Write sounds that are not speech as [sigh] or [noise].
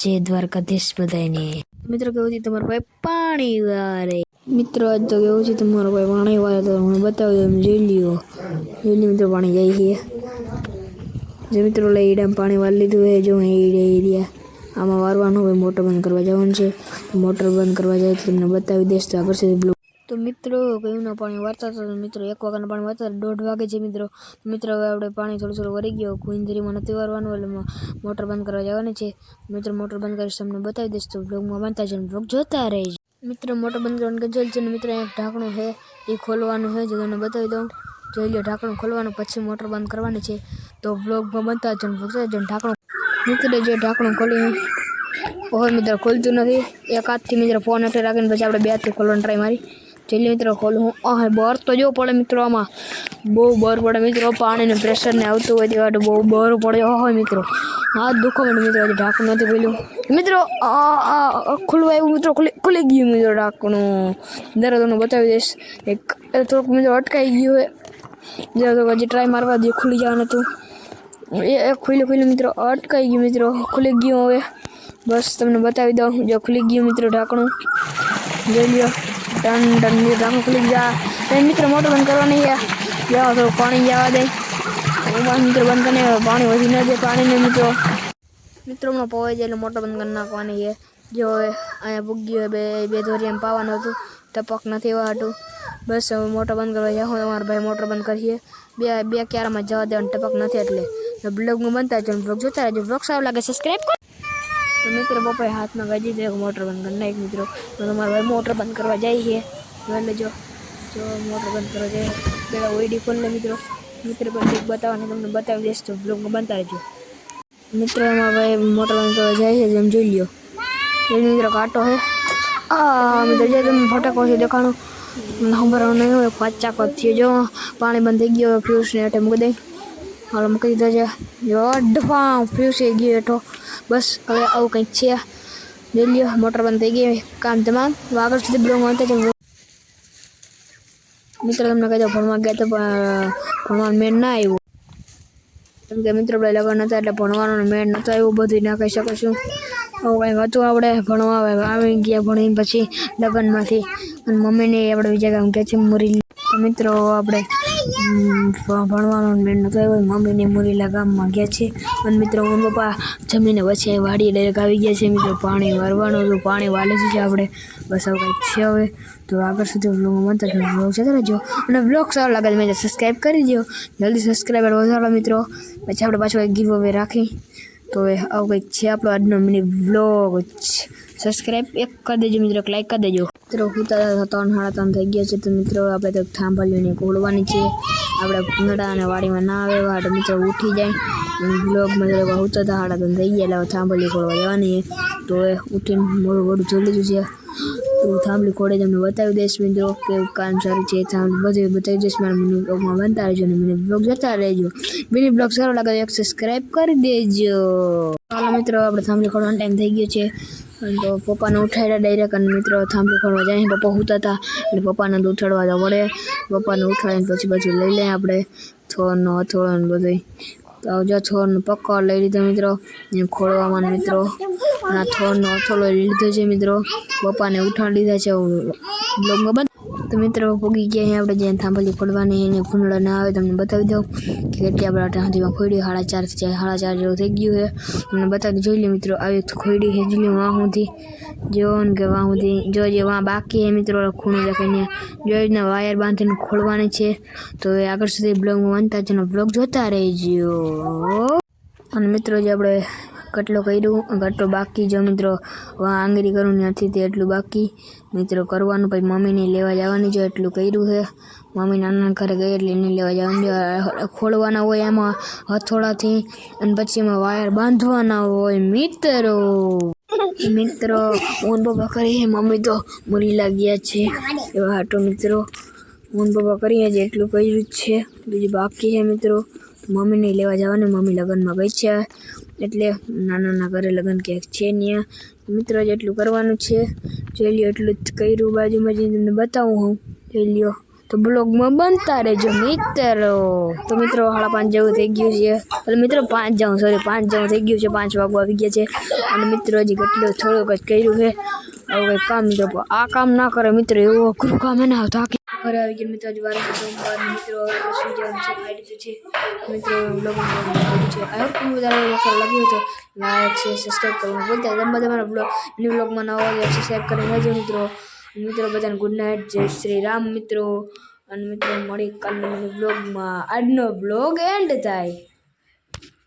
જય દ્વારકાધીશ બધાને મિત્રો, કેવું છે તમારો ભાઈ? પાણી વારે. મિત્રો, આજ તો કેવું છે તમારો ભાઈ? પાણી વારે તો હું બતાવી દઉં જોઈ લ્યો. જોઈ લ્યો મિત્રો, પાણી જાય છે. જે મિત્રો લઈ ઈડામાં પાણી વાળી લીધું હોય, જો ઈડે એરિયા આમાં વારવાનું હોય, મોટર બંધ કરવા જવાનું છે. મોટર બંધ કરવા જાય તો તમને બતાવી દઈશ, તો આગળ સુધી બ્લોગ તો મિત્રો કયુંના પાણી વાર્તા હતા મિત્રો, એક વાગ્યાના પાણી વાર્તા દોઢ વાગે છે મિત્રો મિત્રો હવે આપણે પાણી થોડું થોડું વરી ગયો. ગુંદરીમાં નથી વારવાનું, એટલે મોટર બંધ કરવા જવાની છે. મિત્રો, મોટર બંધ કરીશ, તમને બતાવી દઈશ. તો બ્લોગમાં બનતા છે બ્લોગ જોતા રહીશ મિત્રો, મોટર બંધ કરવાનું ગજલ છે મિત્રો એક ઢાંકણું છે, એ ખોલવાનું છે, જો તમને બતાવી દઉં. જોઈ લો, ઢાંકણું ખોલવાનું, પછી મોટર બંધ કરવાની છે. તો બ્લોગમાં બનતા છે બ્લોગ જોતા. ઢાંકણું મિત્રો, જે ઢાંકણું ખોલી ઓહો, મિત્ર, ખોલતું નથી. એક હાથથી મિત્ર ફોન હેઠળ રાખીને પછી આપણે બે હાથથી ખોલવાની ટ્રાય મારી. જલ્દી મિત્રો, ખોલું હું. આ બર. તો જો પડે મિત્રો આમાં. બહુ બર પડે મિત્રો. પાણીને પ્રેશરને આવતું હોય તે વાટું બહુ બર પડે. હોય મિત્રો. હા દુઃખો મને મિત્રો. હજી ઢાંકણું નથી ખોલ્યું. મિત્રો, આ ખુલવા એવું મિત્રો. ખુલી ખુલી ગયું મિત્રો ઢાંકણું. દર તમને બતાવી દઈશ. એક થોડુંક મિત્રો અટકાઈ ગયું હોય જરા તો હજી ટ્રાય મારવા દે. ખુલી જવાનું હતું. એ ખુલ્લું ખુલ્લું મિત્રો. અટકાઈ ગયું મિત્રો. ખુલી ગયું હવે. બસ તમને બતાવી દઉં. જો ખુલી ગયું મિત્રો ઢાંકણું. જોઈ લ્યો. ટન ટન મિત્રો ઢાંકણું ખુલી ગયા. તો મિત્રો મોટર બંધ કરવાની જાઓ તો પાણી જવા દે. મિત્ર બંધ કરીને પાણી વધી ન દે પાણીને મિત્રો. મિત્રો, હમણાં પવાઈ જાય એટલે મોટર બંધ કરી નાખવાની છે. જો અહીંયા ભૂગી હોય બે બે ધોરી એમ પાવાનું હતું. ટપક નથી વાટું. બસ હવે મોટર બંધ કરવા જાઓ અમારા ભાઈ મોટર બંધ કરીએ. બે બે ક્યારામાં જવા દેવાનું. ટપક નથી એટલે. બ્લોગમાં બનતા જો બ્લોગ જોતા રહેજો. બ્લોગ સારું લાગે સબસ્ક્રાઈબ કરો. તો મિત્રો પપ્પાએ હાથમાં ગાજી દે મોટર બંધ કરી નાખ મિત્રો. તો તમારા ભાઈ મોટર બંધ કરવા જાય છે. જોઈ લેજો જો મોટર બંધ કરવા જાય. પેલા ઓઈડી ખોલી લે મિત્રો. મિત્ર પર ડીક બતાવવાની તમને બતાવી દઈશ, તો બ્લોગમાં બનતા રહેજો. મિત્રો એમાં ભાઈ મોટર બંધ કરવા જાય છે, જેમ જોઈ લ્યો. એ મિત્રો, કાંટો હે આ મિત્રો, જે તમે ફટાકો છે દેખાણું. નંબર નહીં હોય પાચાકો થયો. જો પાણી બંધ થઈ ગયો ફ્યુઝ ને હેઠે મૂકી દઈ હાલો, મૂકી દીધો છે. જો ફ્યુસી ગયો હેઠો. બસ, હવે આવું કંઈક છે. લ્યો, મોટર બંધ થઈ ગઈ કામ તમામ. આગળ સુધી બ્લોગ વાંચતા છે મિત્રો, તમને કહી દો ભણવા ગયા તો ભણવાનું મેન ના આવ્યું. કેમ કે મિત્રો આપણે લગ્ન હતા એટલે ભણવાનો મેળ નહોતો આવ્યો. બધું ના કહી શકો છું આવું કંઈક હતું આપણે ભણવા આવે ગયા ભણીને પછી લગ્નમાંથી. અને મમ્મીને આપણે બીજા ગામ કહે છે મરી મિત્રો, આપણે ભણવાનો બેન નતો આવ્યો મમ્મીને મુરીલા ગામમાં ગયા છે. અને મિત્રો, મમ્મી પપ્પા જમીને વચ્ચે વાડી ડાયરેક્ટ આવી ગયા છે. મિત્રો, પાણી વારવાનું હતું, પાણી વાલે છે આપણે. બસ આવું કંઈક છે હવે. તો આગળ સુધી બ્લોગમાં બનતા છે બ્લોગ જતા રહેજો. અને બ્લોગ સારો લાગે મેં સબસ્ક્રાઈબ કરી દો જલ્દી સબસ્ક્રાઈબર વધારો, મિત્રો. પછી આપણે પાછો એક ગીવ રાખી. તો આવું કંઈક છે આપણો આજનો મિની વ્લોગ સબસ્ક્રાઈબ એક કરી દેજો મિત્રો, એક લાઈક કરી દેજો. મિત્રો હુતા ત્રણ સાડા ત્રણ થઈ ગયા છે તો મિત્રો, આપણે તો થાંભલીઓને ખોલવાની છે. આપણે ભૂંગળા અને વાડીમાં ના આવે એવા મિત્રો ઉઠી જાય. બ્લોગમાં જરા હું તો સાડા ત્રણ થઈ ગયા એટલે થાંભલી ખોલવા જવાની તો ઉઠીને મોડું મોડું જોઈ લીધું છે તો થાંભલી ખોડે તમને બતાવી દઈશ મિત્રો કેવું કામ સારું છે થાંભલી. બધું બતાવી દઈશ મારા મને બ્લોગમાં બનતા રહેજો અને મને બ્લોગ જતા રહેજો. મિની બ્લોગ સારો લાગે તો એક સબસ્ક્રાઈબ કરી દેજો. ચાલો મિત્રો, આપણે થાંભલી ખોડવાનો ટાઈમ થઈ ગયો છે. અને તો પપ્પાને ઉઠાડ્યા ડાયરેક્ટ અને મિત્રો થાંભલી ખોડવા જાય પપ્પા ઉતા હતા. એટલે પપ્પાને તો ઉઠાડવા પડે. પપ્પાને ઉઠાડીને પછી પછી લઈ લઈએ આપણે. થોડનો થોડો ને બધું તો જો થોરનો લઈ લીધો મિત્રો ખોળવામાં મિત્રો, અને થોરનો અથો લઈ લીધો છે મિત્રો. પપ્પાને ઉઠાડી લીધા છે બ્લોગમાં બંધ તો મિત્રો પોગી ગયા અહીંયા આપણે જ્યાં થાંભલી ફોડવાની એને ફૂંડળા ના આવે તમને બતાવી દઉં. કે કેટલી આપણે ટાંધીમાં ખોડી સાડા ચાર સાડા ચાર જેવું થઈ ગયું છે. તમને બતાવી જોઈ લે મિત્રો, આવી ખોડી છે જોઈ લે વાં સુધી જો કે વાં સુધી જો જે વાં બાકી છે મિત્રો ખૂણો દેખાઈને જોઈને વાયર બાંધીને ખોલવાની છે. તો એ આગળ સુધી બ્લોગમાં વાંધતા છે બ્લોગ જોતા રહેજો. અને મિત્રો, જે આપણે કેટલો કર્યું? કેટલો બાકી જો મિત્રો આંગળી કરવાની હતી તે એટલું બાકી. મિત્રો કરવાનું પછી મમ્મીને લેવા જવાની છે એટલું કર્યું છે. મમ્મી નાના ઘરે ગઈ એટલે એને લેવા જવાનું ખોલવાના હોય એમાં હથોડાથી અને પછી એમાં વાયર બાંધવાના હોય મિત્રો. [laughs] મિત્રો મોહન બાબા કરીએ મમ્મી તો મરી લાગ્યા છે. એવા હાટો મિત્રો મોહન બાબા કરીએ છે એટલું કર્યું જ છે. બીજું બાકી છે મિત્રો. મમ્મીને લેવા જવાની મમ્મી લગ્નમાં ગઈ છે. એટલે નાના નાના ઘરે લગ્ન ક્યાંક છે ત્યાં મિત્રો જેટલું કરવાનું છે. જોઈ લ્યો, એટલું જ કર્યું. બાજુમાં જઈને તમને બતાવું હું. જોઈ લ્યો. તો બ્લોગમાં બનતા રહેજો મિત્રો. તો મિત્રો, સાડા પાંચ જેવું થઈ ગયું છે. એટલે મિત્રો, પાંચ જવું સોરી પાંચ જેવું થઈ ગયું છે. પાંચ વાગવા આવી ગયા છે. અને મિત્રો, હજી કેટલું થોડુંક જ કર્યું છે. હવે કામ, મિત્રો, આ કામ ના કરે મિત્રો, એવું અઘરું કામ એને આવતા ઘરે આવી ગયા મિત્રો, હજી વાર છે સોમવાર મિત્રો શું જવાનું છે, ખાઈ લીધું છે. મિત્રો બ્લોગ છે આઈ હોપ બધાને વખત લાગ્યું તો લાઈક છે સબસ્ક્રાઈબ કરવાનું બોલતા. તમે બધા મારા બ્લોગ ન્યૂ બ્લોગમાં નવા હોય સબસ્ક્રાઈબ કરીને રહેજો મિત્રો. મિત્રો, બધાને ગુડ નાઇટ જય શ્રી રામ મિત્રો. અને મિત્રો મળી કાલના બ્લોગમાં આજનો બ્લોગ એન્ડ થાય.